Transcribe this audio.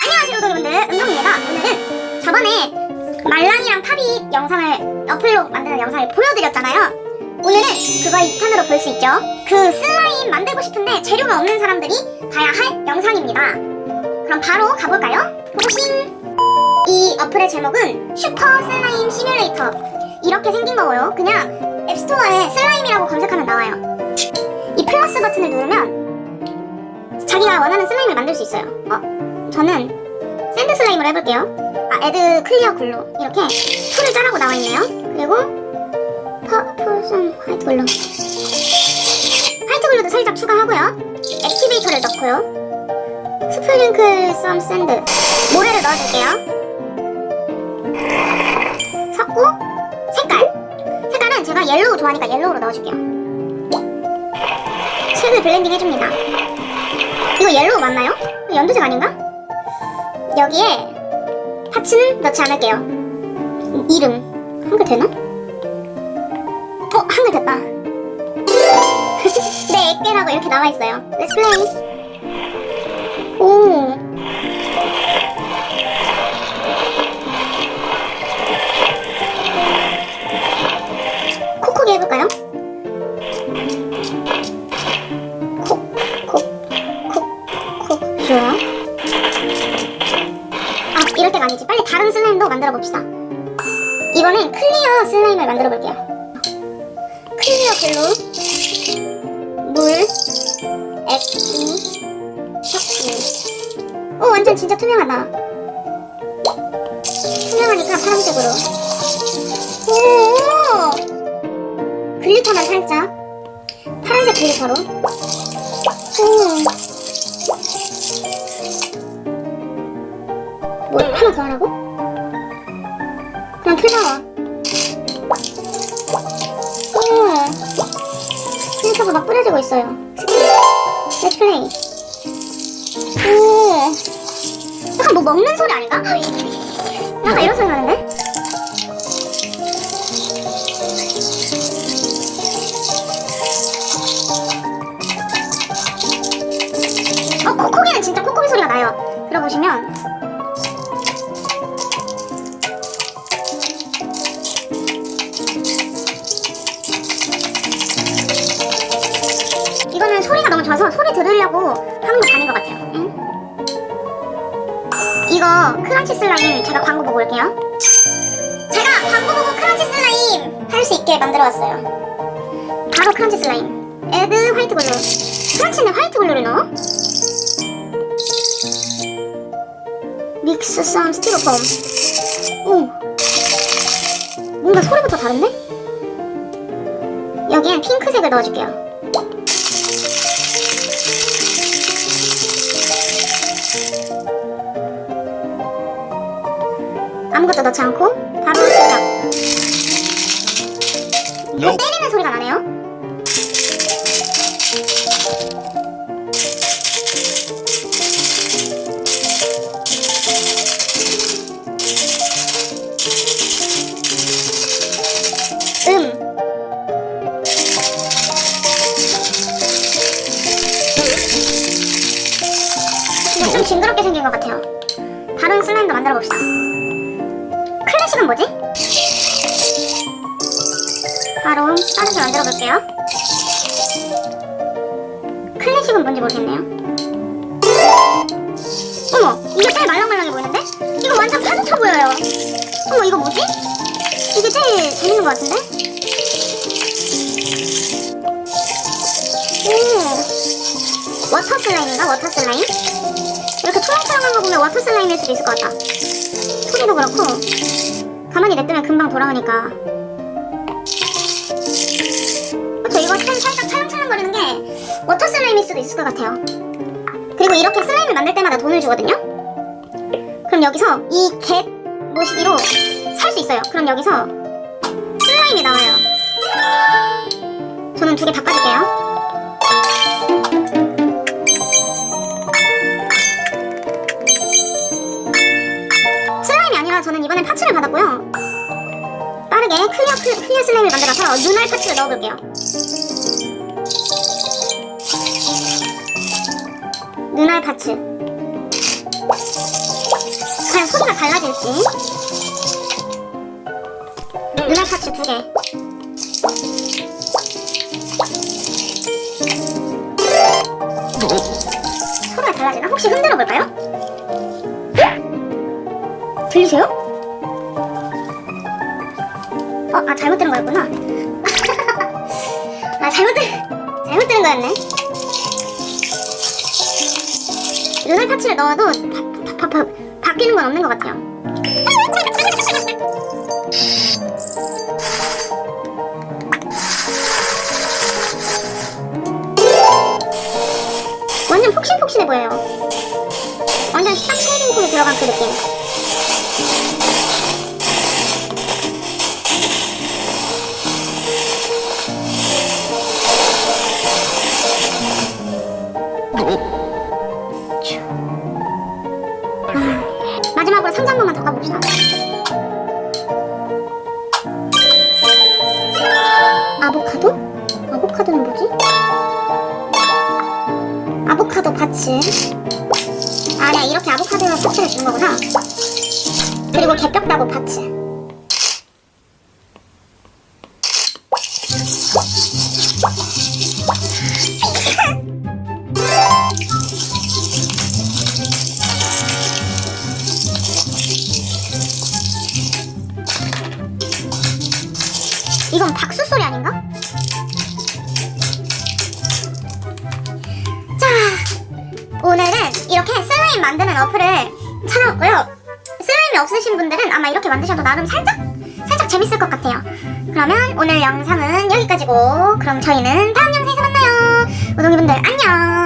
안녕하세요 구독자분들. 은동입니다. 오늘은 저번에 말랑이랑 팝이 영상을 어플로 만드는 영상을 보여드렸잖아요 오늘은 그걸 2탄으로 볼 수 있죠 그 슬라임 만들고 싶은데 재료가 없는 사람들이 봐야 할 영상입니다 그럼 바로 가볼까요? 보신 이 어플의 제목은 슈퍼 슬라임 시뮬레이터 이렇게 생긴 거고요 그냥 앱스토어에 슬라임이라고 검색하면 나와요 이 플러스 버튼을 누르면 자기가 원하는 슬라임을 만들 수 있어요 어, 저는 샌드 슬라임으로 해볼게요. 아, 애드 클리어 글루. 이렇게 풀을 짜라고 나와 있네요. 그리고 퍼플슨 화이트 글루. 화이트 글루도 살짝 추가하고요. 액티베이터를 넣고요. 스프링클 썸 샌드. 모래를 넣어줄게요. 섞고 색깔. 색깔은 제가 옐로우 좋아하니까 옐로우로 넣어줄게요. 색을 블렌딩 해줍니다. 이거 옐로우 맞나요? 연두색 아닌가? 여기에 하츠는 넣지 않을게요. 이름 한글 되나? 깨라고 이렇게 나와 있어요. Let's play. 오. 콕콕 해볼까요? 콕콕콕콕 좋아요. 아 이럴 때가 아니지. 빨리 다른 슬라임도 만들어 봅시다. 이번엔 클리어 슬라임을 만들어 볼게요. 클리어 글로 액기 섞기 오 완전 진짜 투명하다. 투명하니까 파란색으로. 오! 글리터만 살짝. 파란색 글리터로. 오! 뭐 하나 더 하라고? 그냥 플라워. 오, 필터가 막 뿌려지고 있어요. 렛츠 플레이. 오, 약간 뭐 먹는 소리 아닌가? 약간 이런 소리 나는데? 어, 코코기는 진짜 코코기 소리가 나요. 들어보시면 가 너무 좋아서 소리 들으려고 하는 거 아닌 것 같아요. 응? 이거 크런치 슬라임 제가 광고 보고 올게요. 제가 광고 보고 크런치 슬라임 할 수 있게 만들어 왔어요. 바로 크런치 슬라임. 에드 화이트 글루. 크런치는 화이트 글루를 넣어? 믹스 썸 스티로폼. 오. 뭔가 소리부터 다른데? 여기엔 핑크색을 넣어줄게요. 아무것도 넣지 않고 바로 시작. 이거 Nope. 때리는 소리가 나네요. 징그럽게 생긴 것 같아요. 다른 슬라임도 만들어 봅시다. 클래식은 뭐지? 바로 빠르게 만들어 볼게요. 클래식은 뭔지 모르겠네요. 어머, 이게 제일 말랑말랑해 보이는데? 이거 완전 파도쳐 보여요. 어머, 이거 뭐지? 이게 제일 재밌는 것 같은데? 오, 워터 슬라임인가? 워터 슬라임? 이렇게 초롱초롱한 거 보면 워터 슬라임일 수도 있을 것 같다. 소리도 그렇고 가만히 냅두면 금방 돌아오니까. 그쵸 이거 참 살짝 찰랑찰랑거리는 게 워터 슬라임일 수도 있을 것 같아요. 그리고 이렇게 슬라임을 만들 때마다 돈을 주거든요? 그럼 여기서 이겟 모시기로 살 수 있어요. 그럼 여기서 슬라임이 나와요. 저는 두 개 바꿔줄게요 클- 클리어 슬램을 만들어서 눈알 파츠를 넣어볼게요. 눈알 파츠. 과연 소리가 달라질지. 눈알 파츠 두 개. 소리가 달라지나? 혹시 흔들어 볼까요? 들리세요? 아 잘못 들 잘못 들은 거였네. 눈알 파츠를 넣어도 바, 바, 바, 바, 바뀌는 건 없는 것 같아요. 완전 폭신폭신해 보여요. 완전 싹 쉐이딩 폼에 들어간 그 느낌. 파츠. 아, 내가 이렇게 아보카도 파츠를 주는 거구나. 그리고 개뼈다고 파츠. 슬라임 만드는 어플을 찾아왔고요. 슬라임이 없으신 분들은 아마 이렇게 만드셔도 나름 살짝 살짝 재밌을 것 같아요. 그러면 오늘 영상은 여기까지고 그럼 저희는 다음 영상에서 만나요. 우동이분들 안녕.